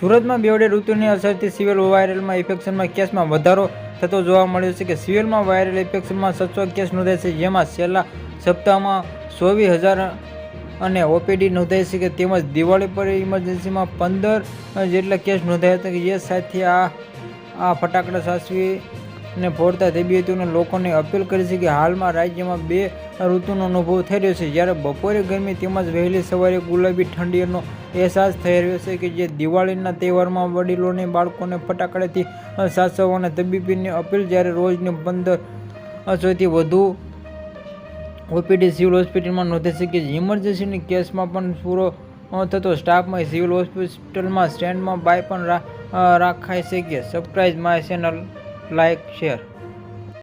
સુરતમાં બેવડે ઋતુની અસરથી સિવિલ વાયરલમાં ઇન્ફેક્શનમાં કેસમાં વધારો થતો જોવા મળ્યો છે કે સિવિલમાં વાયરલ ઇન્ફેક્શનમાં સત્સો કેસ નોંધાય છે, જેમાં છેલ્લા સપ્તાહમાં ચોવીસ હજાર અને ઓપીડી નોંધાઈ છે કે તેમજ દિવાળી પર ઇમરજન્સીમાં પંદર જેટલા કેસ નોંધાયા હતા કે જે સાથે આ આ ફટાકડા સાચવી ને ફોડતા તબિયતોને લોકોને અપીલ કરી છે કે હાલમાં રાજ્યમાં બે ઋતુનો અનુભવ થઈ રહ્યો છે, જ્યારે બપોરે ગરમી તેમજ વહેલી સવારે ગુલાબી ઠંડીનો અહેસાસ થઈ રહ્યો છે કે જે દિવાળીના તહેવારમાં વડીલોને, બાળકોને ફટાકડાથી સાચવવાના તબીબીની અપીલ જ્યારે રોજની પંદર સૌથી વધુ ઓપીડી સિવિલ હોસ્પિટલમાં નોંધે છે કે ઇમરજન્સીની કેસમાં પણ પૂરો થતો સ્ટાફમાં સિવિલ હોસ્પિટલમાં સ્ટેન્ડમાં બાય પણ રાખાય છે કે surprise my channel like share.